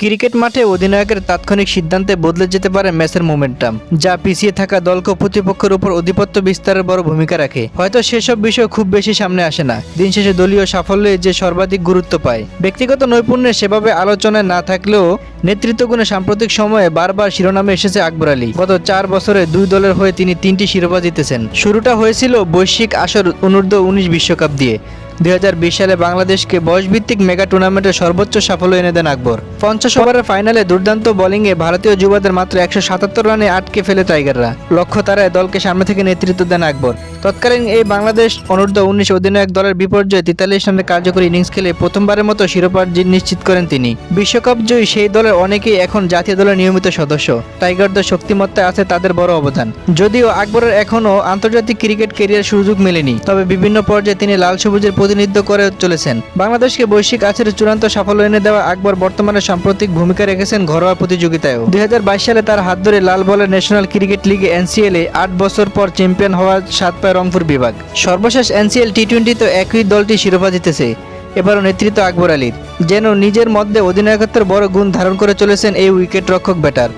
Cricket মাঠে অধিনায়কের তাৎক্ষণিক সিদ্ধান্তে বদলে যেতে পারে ম্যাচের মোমেন্টাম, যা পিছিয়ে থাকা দলকে প্রতিপক্ষের উপর আধিপত্য বিস্তারের বড় ভূমিকা রাখে। হয়তো সেসব বিষয় খুব বেশি সামনে আসে না। দিন শেষে দলীয় সাফল্যে যে সর্বাধিক গুরুত্ব পায়। ব্যক্তিগত নৈপুণ্যে সেভাবে আলোচনায় না থাকলেও নেতৃত্বগুণে সাম্প্রতিক সময়ে বারবার শিরোনামে এসেছে আকবর আলী। গত চার বছরে দুই দলের হয়ে তিনি তিনটি শিরোপা জিতেছেন। শুরুটা হয়েছিল বৈশ্বিক আসর অনূর্ধ্ব উনিশ বিশ্বকাপ দিয়ে। দুই হাজার বিশ সালে বাংলাদেশকে বয়সভিত্তিক মেগা টুর্নামেন্টে সর্বোচ্চ সাফল্য এনে দেন আকবর। পঞ্চাশ ওভারের ফাইনালে দুর্দান্ত বোলিংয়ে ভারতীয় যুবাদের মাত্র একশো সাতাত্তর রানে আটকে ফেলে টাইগাররা। লক্ষ্য তারায় দলকে সামনে থেকে নেতৃত্ব দেন আকবর। তৎকালীন এই বাংলাদেশ অনূর্ধ্ব উনিশ অধিনায়ক দলের বিপর্যয়ে তেতাল্লিশ রানের কার্যকরী ইনিংস খেলে প্রথমবারের মতো শিরোপার নিশ্চিত করেন তিনি। বিশ্বকাপ জয়ী সেই দলের অনেকেই এখন জাতীয় দলের নিয়মিত সদস্য। টাইগারদের শক্তিমত্তায় আছে তাদের বড় অবদান। যদিও আকবরের এখনও আন্তর্জাতিক ক্রিকেট কেরিয়ার সুযোগ মেলেনি, তবে বিভিন্ন পর্যায়ে তিনি লাল সবুজের প্রতিনিধিত্ব করে চলেছেন। বাংলাদেশকে বৈশ্বিক আছাড়ে চূড়ান্ত সাফল্য এনে দেওয়া আকবর বর্তমানে সাম্প্রতিক ভূমিকা রেখেছেন ঘরোয়া প্রতিযোগিতায়ও। দুই বাইশ সালে তার হাত ধরে লাল বলের ন্যাশনাল ক্রিকেট লিগে এ আট বছর পর চ্যাম্পিয়ন হওয়ার সাত পায় রংপুর বিভাগ। সর্বশেষ এনসিএল টি টোয়েন্টিতে একই দলটি শিরোপা জিতেছে। এবারও নেতৃত্ব আকবর আলীর। যেন নিজের মধ্যে অধিনায়কত্বের বড় গুণ ধারণ করে চলেছেন এই উইকেট রক্ষক ব্যাটার।